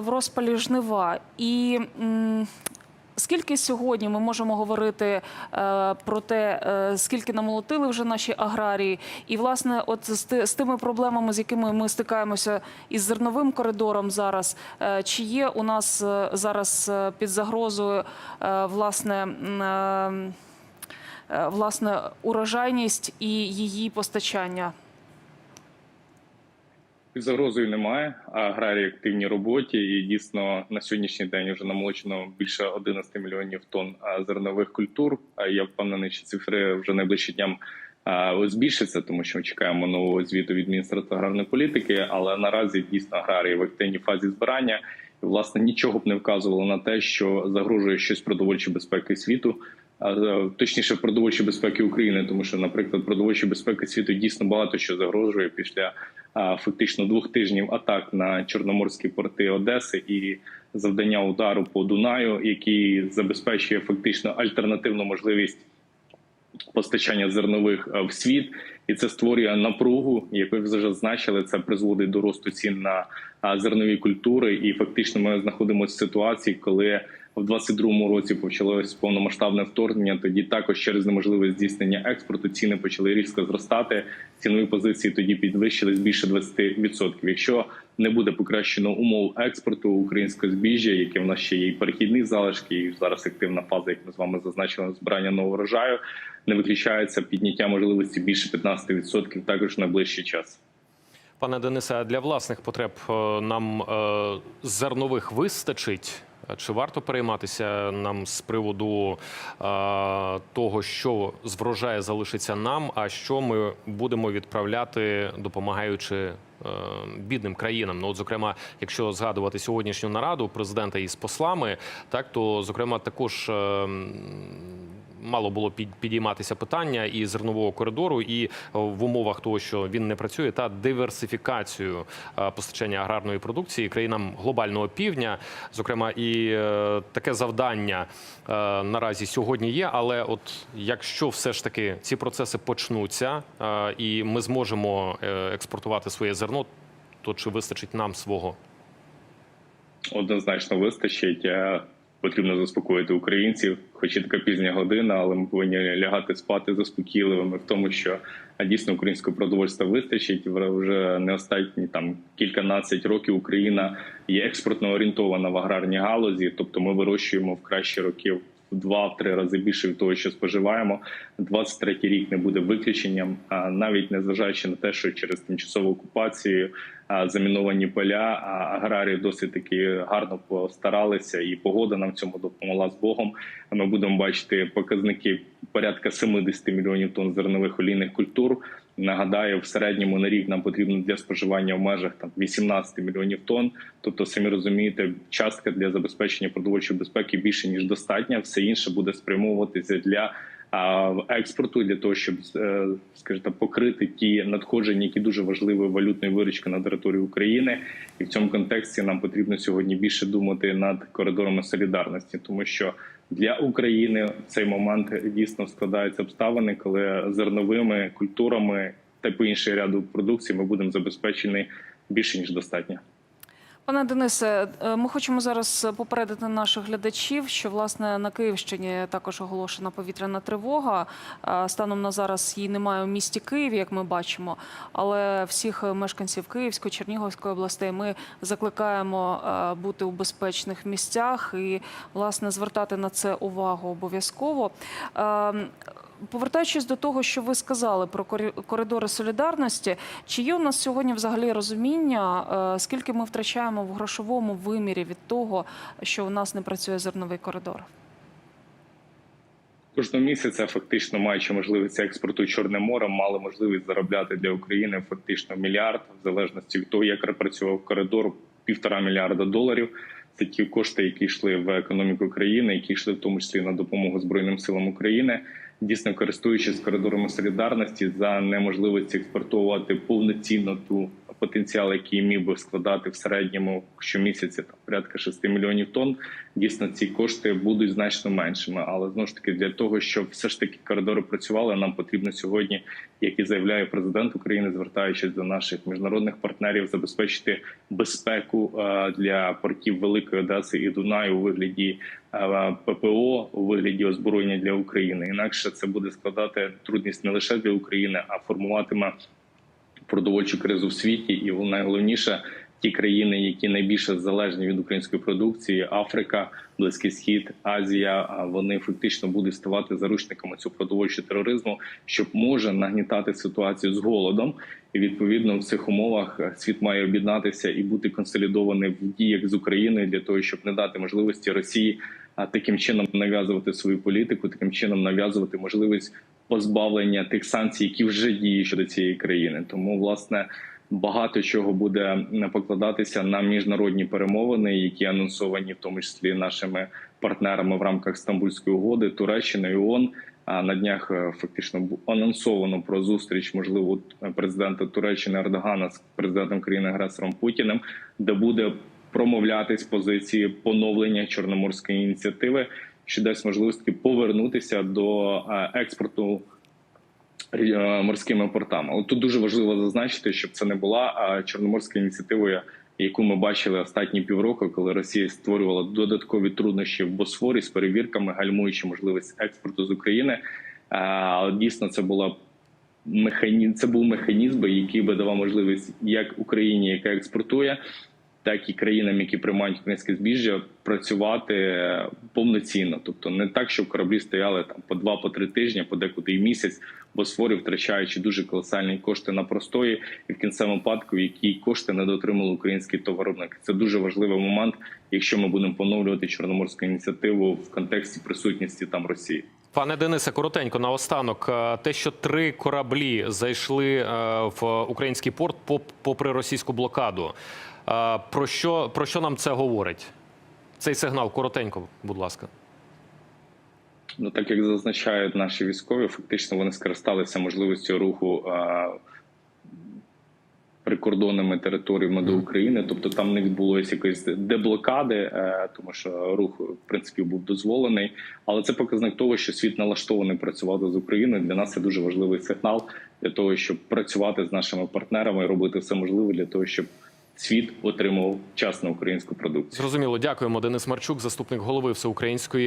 в розпалі жнива. І скільки сьогодні ми можемо говорити е, про те, е, скільки намолотили вже наші аграрії, і власне, от з, з тими проблемами, з якими ми стикаємося із зерновим коридором зараз, е, чи є у нас е, зараз під загрозою власне. Власне, урожайність і її постачання. Під загрозою немає. Аграрії активні роботі, і дійсно на сьогоднішній день вже намолочено більше 11 мільйонів тонн зернових культур. А я впевнений, що цифри вже найближчим дням збільшаться, тому що ми чекаємо нового звіту від міністерства аграрної політики. Але наразі дійсно аграрії в активній фазі збирання. Власне, нічого б не вказувало на те, що загрожує щось продовольчої безпеки світу. Е, Точніше, продовольчої безпеки України, тому що, наприклад, продовольчої безпеки світу дійсно багато що загрожує після фактично двох тижнів атак на чорноморські порти Одеси і завдання удару по Дунаю, який забезпечує фактично альтернативну можливість постачання зернових е, в світ, і це створює напругу, як ви вже зазначили, це призводить до росту цін на зернові культури. І фактично ми знаходимося в ситуації, коли в 22-му році почалось повномасштабне вторгнення. Тоді також через неможливість здійснення експорту ціни почали різко зростати. Цінові позиції тоді підвищились більше 20%. Якщо не буде покращено умов експорту українського збіжжя, яке в нас ще є і перехідні залишки, і зараз активна фаза, як ми з вами зазначили, збирання нового врожаю, не виключається підняття можливості більше 15% також в найближчий час. Пане Денисе, а для власних потреб е, нам е, зернових вистачить? Чи варто перейматися нам з приводу е, того, що з врожаю залишиться нам, а що ми будемо відправляти, допомагаючи е, бідним країнам? Ну, от, зокрема, якщо згадувати сьогоднішню нараду президента із послами, так то зокрема також. е, м, Мало було підійматися питання і зернового коридору, і е, в умовах того, що він не працює, та диверсифікацію е, постачання аграрної продукції країнам глобального півдня. Зокрема, і е, таке завдання наразі сьогодні є. Але от якщо все ж таки ці процеси почнуться, і ми зможемо експортувати своє зерно, то чи вистачить нам свого? Однозначно вистачить. Потрібно заспокоїти українців, хоч і така пізня година, але ми повинні лягати спати заспокійливими в тому, що дійсно українського продовольства вистачить. Вже не останні там кільканадцять років Україна є експортно орієнтована в аграрній галузі, тобто ми вирощуємо в кращі роки в два-три рази більше від того, що споживаємо. 23-й рік не буде виключенням, навіть незважаючи на те, що через тимчасову окупацію заміновані поля, а аграрії досить таки гарно постаралися, і погода нам цьому допомогла з Богом. Ми будемо бачити показники порядка 70 мільйонів тонн зернових олійних культур. Нагадаю, в середньому на рік нам потрібно для споживання в межах там 18 мільйонів тонн. Тобто, самі розумієте, частка для забезпечення продовольчої безпеки більше ніж достатня. Все інше буде спрямовуватися для експорту для того, щоб е, скажімо, покрити ті надходження, які дуже важливі валютної виручки на території України, і в цьому контексті нам потрібно сьогодні більше думати над коридорами солідарності, тому що для України в цей момент дійсно складаються обставини, коли зерновими культурами та по іншій ряду продукції ми будемо забезпечені більше ніж достатньо. Пане Денисе, е, ми хочемо зараз попередити наших глядачів, що власне на Київщині також оголошена повітряна тривога. Станом на зараз її немає у місті Києві, як ми бачимо. Але всіх мешканців Київської, Чернігівської областей ми закликаємо е, бути у безпечних місцях і власне звертати на це увагу обов'язково. Повертаючись до того, що ви сказали про коридори солідарності, чи є у нас сьогодні взагалі розуміння, е, скільки ми втрачаємо в грошовому вимірі від того, що у нас не працює зерновий коридор? Кожного місяця, фактично маючи можливість експорту Чорним морем, мали можливість заробляти для України фактично мільярд, в залежності від того, як працював коридор, півтора мільярда доларів. Це ті кошти, які йшли в економіку країни, які йшли в тому числі на допомогу Збройним силам України. Дійсно, користуючись коридорами солідарності за неможливості експортувати повноцінно ту потенціал, який міг би складати в середньому щомісяця там порядка 6 мільйонів тонн. Дійсно, ці кошти будуть значно меншими. Але знову ж таки, для того, щоб все ж таки коридори працювали, нам потрібно сьогодні, як і заявляє президент України, звертаючись до наших міжнародних партнерів, забезпечити безпеку е, для портів Великої Одеси і Дунаю у вигляді е, ППО, у вигляді озброєння для України. Інакше це буде складати трудність не лише для України, а формуватиме продовольчу кризу в світі, і найголовніше ті країни, які найбільше залежні від української продукції, Африка, Близький Схід, Азія, вони фактично будуть ставати заручниками цього продовольчого тероризму, що може нагнітати ситуацію з голодом. І відповідно в цих умовах світ має об'єднатися і бути консолідований в діях з Україною для того, щоб не дати можливості Росії таким чином нав'язувати свою політику, таким чином нав'язувати можливість позбавлення тих санкцій, які вже діють щодо цієї країни. Тому власне багато чого буде покладатися на міжнародні перемовини, які анонсовані, в тому числі нашими партнерами в рамках Стамбульської угоди, Туреччиною ООН. А на днях е, фактично анонсовано про зустріч можливо президента Туреччини Ердогана з президентом країни агресором Путіним, де буде промовлятись позиції поновлення чорноморської ініціативи, що дасть можливості повернутися до е, експорту е, морськими портами. Але тут дуже важливо зазначити, щоб це не була е, чорноморська ініціатива, яку ми бачили останні півроку, коли Росія створювала додаткові труднощі в Босфорі з перевірками, гальмуючи можливість експорту з України. Але дійсно це була механізм, це був механізм, який би давав можливість як Україні, яка експортує, так і країнам, які приймають українське збіжжя, працювати е, повноцінно. Тобто не так, щоб кораблі стояли там по два, по три тижні, подекуди і місяць, босфорі, втрачаючи дуже колосальні кошти на простої, і в кінцевому випадку, які кошти не дотримали український товаровник. Це дуже важливий момент, якщо ми будемо поновлювати чорноморську ініціативу в контексті присутності там Росії. Пане Денисе, коротенько наостанок. Е, Те, що три кораблі зайшли е, в український порт поп- попри російську блокаду. Про що, про що нам це говорить? Цей сигнал коротенько, будь ласка. Ну так як зазначають наші військові, фактично вони скористалися можливістю руху а, прикордонними територіями до України. Тобто там не відбулося якоїсь деблокади, е, тому що рух в принципі був дозволений. Але це показник того, що світ налаштований працювати з Україною. Для нас це дуже важливий сигнал для того, щоб працювати з нашими партнерами і робити все можливе для того, щоб світ отримував вчасно українську продукцію. Зрозуміло, дякуємо. Денис Марчук, заступник голови Всеукраїнської